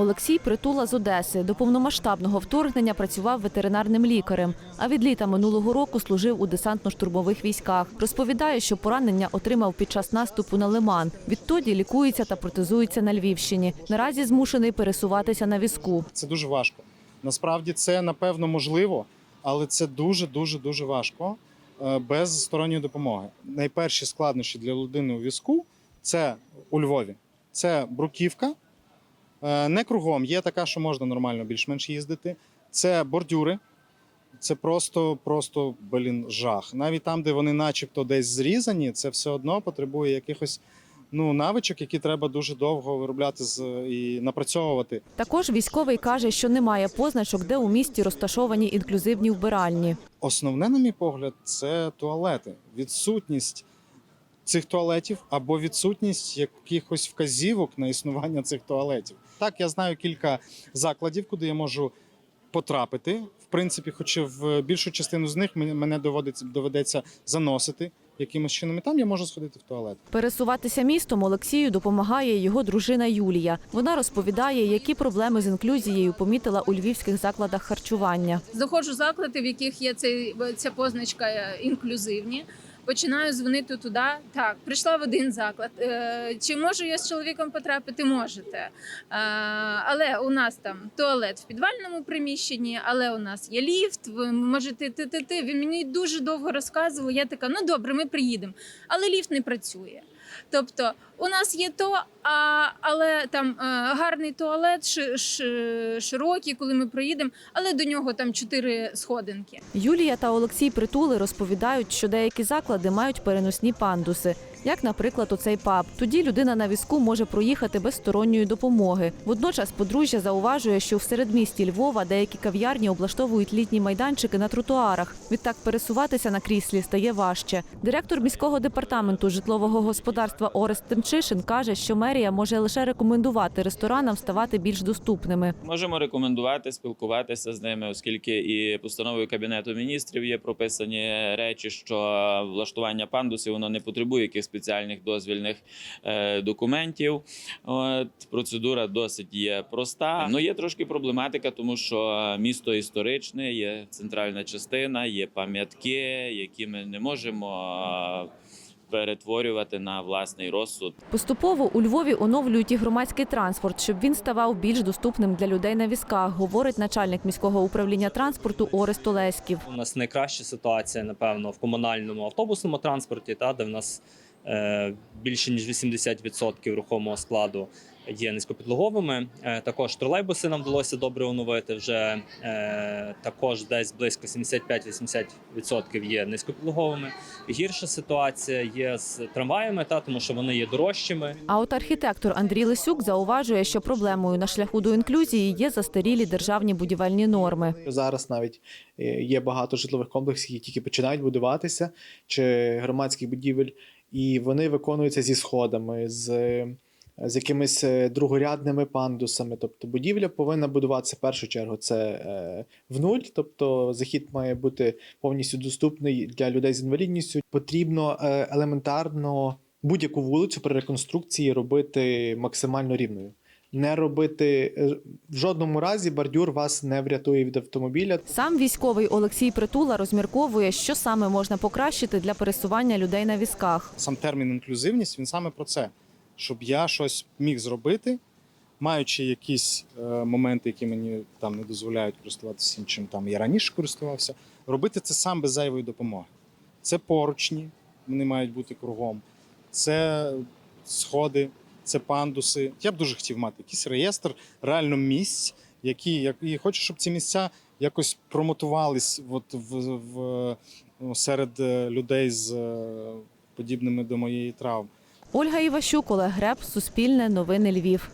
Олексій Притула з Одеси до повномасштабного вторгнення працював ветеринарним лікарем. А від літа минулого року служив у десантно-штурмових військах. Розповідає, що поранення отримав під час наступу на Лиман. Відтоді лікується та протезується на Львівщині. Наразі змушений пересуватися на візку. Це дуже важко. Насправді це напевно можливо, але це дуже дуже дуже важко е, без сторонньої допомоги. Найперші складнощі для людини у візку це у Львові. Це бруківка. Е, Не кругом є така, що можна нормально більш-менш їздити. Це бордюри. Це просто, просто блін, жах. Навіть там, де вони, начебто, десь зрізані, це все одно потребує якихось ну, навичок, які треба дуже довго виробляти з і напрацьовувати. Також військовий каже, що немає позначок, де у місті розташовані інклюзивні вбиральні. Основне, на мій погляд, це туалети. Відсутність цих туалетів або відсутність якихось вказівок на існування цих туалетів. Так, я знаю кілька закладів, куди я можу потрапити. В принципі, хоч в більшу частину з них мені- мене доводиться доведеться заносити якимось чином. І там я можу сходити в туалет. Пересуватися містом Олексію допомагає його дружина Юлія. Вона розповідає, які проблеми з інклюзією помітила у львівських закладах харчування. Знаходжу заклади, в яких є цей, ця позначка е, інклюзивні. Починаю дзвонити туди. Так, прийшла в один заклад. Е, Чи можу я з чоловіком потрапити? Можете. Е, Але у нас там туалет в підвальному приміщенні, але у нас є ліфт. Ви можете ти, ти, ти. Він мені дуже довго розказував. Я така, ну добре, ми приїдемо. Але ліфт не працює. Тобто, у нас є то, а, але там е, гарний туалет, ш, ш, широкий, коли ми проїдемо, але до нього там чотири сходинки. Юлія та Олексій Притули розповідають, що деякі заклади мають переносні пандуси, як, наприклад, оцей паб. Тоді людина на візку може проїхати без сторонньої допомоги. Водночас подружжя зауважує, що в середмісті Львова деякі кав'ярні облаштовують літні майданчики на тротуарах. Відтак пересуватися на кріслі стає важче. Директор міського департаменту житлового господарства Орест Тимчишин каже, що мерія може лише рекомендувати ресторанам ставати більш доступними. Можемо рекомендувати спілкуватися з ними, оскільки і постановою кабінету міністрів є прописані речі, що влаштування пандусів воно не потребує яких спеціальних дозвільних е, документів. От процедура досить є проста. Ну є трошки проблематика, тому що місто історичне, є центральна частина, є пам'ятки, які ми не можемо. е, Перетворювати на власний розсуд Поступово у Львові оновлюють і громадський транспорт, щоб він ставав більш доступним для людей на візках, говорить начальник міського управління транспорту Орест Олеськів. У нас найкраща ситуація, напевно, в комунальному автобусному транспорті, та де в нас більше ніж 80% рухомого складу є низькопідлоговими. Е, також тролейбуси нам вдалося добре оновити. Вже е, також десь близько 75-80% є низькопідлоговими. Гірша ситуація є з трамваями, та тому що вони є дорожчими. А от архітектор Андрій Лисюк зауважує, що проблемою на шляху до інклюзії є застарілі державні будівельні норми. Зараз навіть е, є багато житлових комплексів, які тільки починають будуватися, чи громадських будівель, і вони виконуються зі сходами, з, з якимись е, другорядними пандусами. Тобто будівля повинна будуватися в першу чергу. Це е, в нуль, тобто захід має бути повністю доступний для людей з інвалідністю. Потрібно е, елементарно будь-яку вулицю при реконструкції робити максимально рівною. Не робити е, в жодному разі бордюр вас не врятує від автомобіля. Сам військовий Олексій Притула розмірковує, що саме можна покращити для пересування людей на візках. сам термін інклюзивність він саме про це, щоб я щось міг зробити, маючи якісь е, моменти, які мені там не дозволяють користуватися чим там я раніше користувався, робити це сам без зайвої допомоги. Це поручні, вони мають бути кругом, це сходи, це пандуси. Я б дуже хотів мати якийсь реєстр реально місць, які як і хочу, щоб ці місця якось промотувались от в, в ну, серед е, людей з е, подібними до моєї травм. Ольга Іващук, Олег Греб, Суспільне, Новини Львів.